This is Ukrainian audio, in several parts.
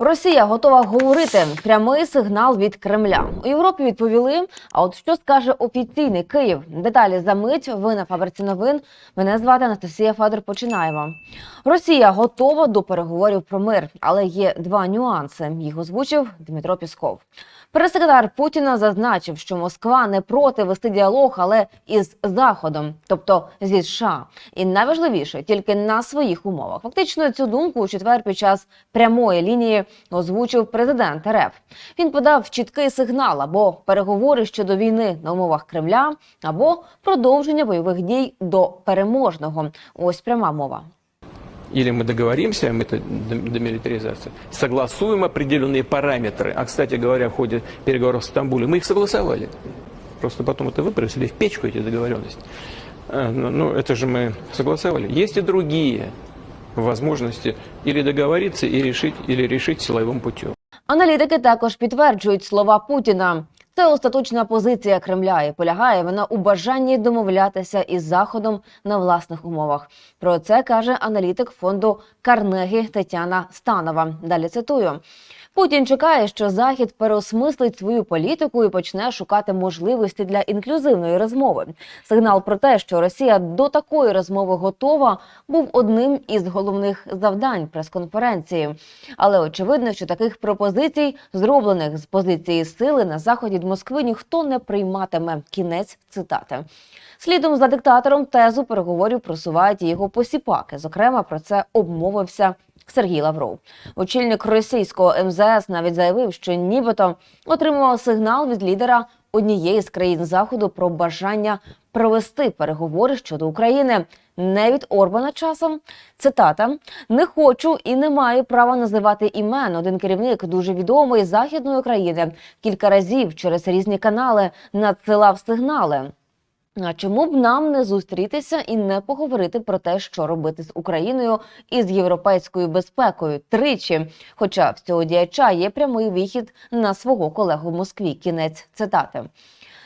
Росія готова говорити прямий сигнал від Кремля. У Європі відповіли. А от що скаже офіційний Київ? Деталі за мить. Ви на фабриці новин. Мене звати Анастасія Федор. Починаємо. Росія готова до переговорів про мир, але є два нюанси. Їх озвучив Дмитро Пісков. Прес-секретар Путіна зазначив, що Москва не проти вести діалог, але із Заходом, тобто зі США, і найважливіше тільки на своїх умовах. Фактично, цю думку у четвер під час прямої лінії озвучив президент РФ. Він подав чіткий сигнал або переговори щодо війни на умовах Кремля, або продовження бойових дій до переможного. Ось пряма мова Или мы договоримся, мы это д- демилитаризация, согласуем определенные параметры. А, кстати говоря, в ходе переговоров в Стамбуле мы их согласовали. Просто потом это выбросили в печку, эти договоренности. А, Ну, ну, это же мы согласовали. Есть и другие возможности или договориться, и решить, или решить силовым путем. Аналітики також підтверджують слова Путіна. Це остаточна позиція Кремля і полягає вона у бажанні домовлятися із Заходом на власних умовах. Про це каже аналітик фонду Карнегі Тетяна Станова. Далі цитую. Путін чекає, що Захід переосмислить свою політику і почне шукати можливості для інклюзивної розмови. Сигнал про те, що Росія до такої розмови готова, був одним із головних завдань прес-конференції. Але очевидно, що таких пропозицій, зроблених з позиції сили на заході Москви, ніхто не прийматиме. Кінець цитати. Слідом за диктатором тезу переговорів просувають його посіпаки. Зокрема, про це обмовився Сергій Лавров. Очільник російського МЗС навіть заявив, що нібито отримував сигнал від лідера однієї з країн заходу про бажання провести переговори щодо України. Не від Орбана часом цитата не хочу і не маю права називати імен. Один керівник дуже відомий західної країни кілька разів через різні канали надсилав сигнали. А чому б нам не зустрітися і не поговорити про те, що робити з Україною і з європейською безпекою тричі? Хоча в цього діяча є прямий вихід на свого колегу в Москві. Кінець цитати.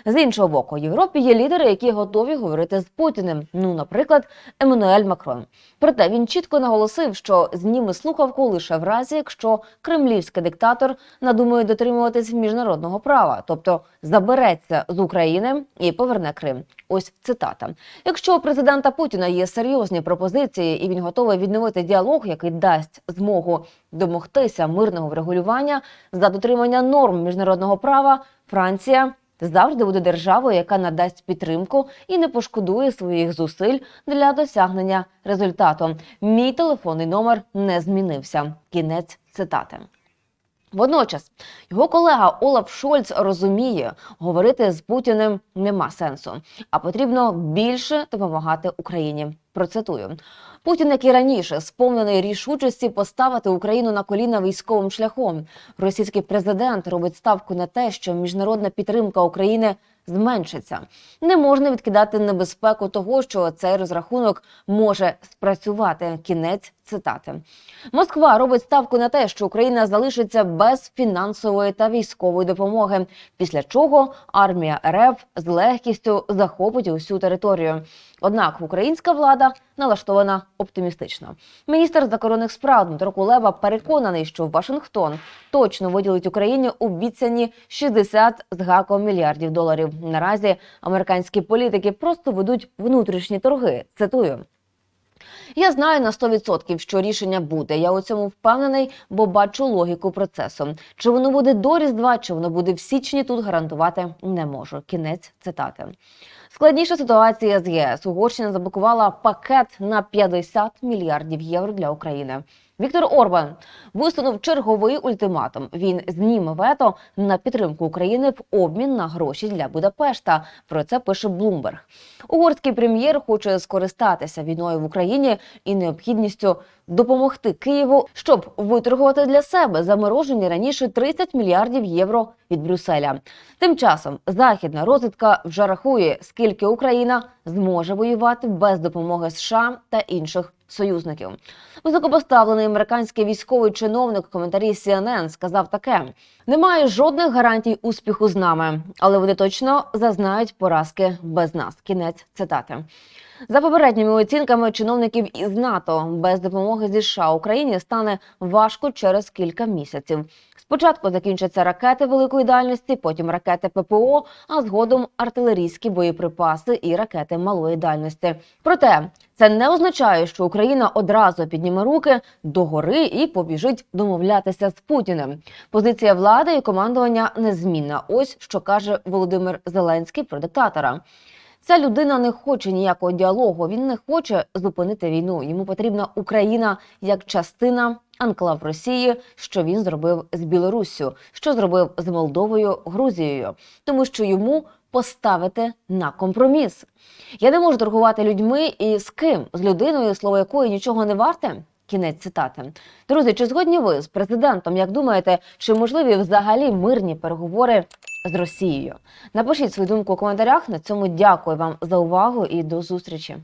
З іншого боку, в Європі є лідери, які готові говорити з Путіним. Ну, наприклад, Еммануель Макрон. Проте він чітко наголосив, що зніме слухавку лише в разі, якщо кремлівський диктатор надумає дотримуватись міжнародного права, тобто забереться з України і поверне Крим. Ось цитата: якщо у президента Путіна є серйозні пропозиції, і він готовий відновити діалог, який дасть змогу домогтися мирного врегулювання за дотримання норм міжнародного права, Франція завжди буде державою, яка надасть підтримку і не пошкодує своїх зусиль для досягнення результату. Мій телефонний номер не змінився. Кінець цитати. Водночас його колега Олаф Шольц розуміє, говорити з Путіним нема сенсу, а потрібно більше допомагати Україні. Процитую. Путін, як і раніше, сповнений рішучості поставити Україну на коліна військовим шляхом. Російський президент робить ставку на те, що міжнародна підтримка України зменшиться. Не можна відкидати небезпеку того, що цей розрахунок може спрацювати. Кінець цитати. Москва робить ставку на те, що Україна залишиться без фінансової та військової допомоги. Після чого армія РФ з легкістю захопить усю територію. Однак українська влада налаштована оптимістично. Міністр закордонних справ Дмитро Кулеба переконаний, що Вашингтон точно виділить Україні обіцяні 60 з гаком мільярдів доларів. Наразі американські політики просто ведуть внутрішні торги. Цитую. Я знаю на 100%, що рішення буде. Я у цьому впевнений, бо бачу логіку процесу. Чи воно буде до Різдва, чи воно буде в січні, тут гарантувати не можу. Кінець цитати. Складніша ситуація з ЄС. Угорщина заблокувала пакет на 50 мільярдів євро для України. Віктор Орбан висунув черговий ультиматум. Він зніме вето на підтримку України в обмін на гроші для Будапешта. Про це пише Блумберг. Угорський прем'єр хоче скористатися війною в Україні і необхідністю допомогти Києву, щоб виторгувати для себе заморожені раніше 30 мільярдів євро від Брюсселя. Тим часом західна розвідка вже рахує, скільки Україна зможе воювати без допомоги США та інших союзників. Високопоставлений американський військовий чиновник в коментарі CNN сказав таке: немає жодних гарантій успіху з нами, але вони точно зазнають поразки без нас. Кінець цитати. За попередніми оцінками чиновників із НАТО, без допомоги зі США Україні стане важко через кілька місяців. Спочатку закінчаться ракети великої дальності, потім ракети ППО, а згодом артилерійські боєприпаси і ракети малої дальності. Проте це не означає, що Україна одразу підніме руки догори і побіжить домовлятися з Путіним. Позиція влади і командування незмінна. Ось що каже Володимир Зеленський про диктатора. Ця людина не хоче ніякого діалогу. Він не хоче зупинити війну. Йому потрібна Україна як частина анклав Росії, що він зробив з Білоруссю, що зробив з Молдовою, Грузією, тому що йому поставити на компроміс. Я не можу торгувати людьми і з ким з людиною, слово якої нічого не варте. Кінець цитати. Друзі, чи згодні ви з президентом? Як думаєте, чи можливі взагалі мирні переговори з Росією? Напишіть свою думку у коментарях. На цьому дякую вам за увагу і до зустрічі.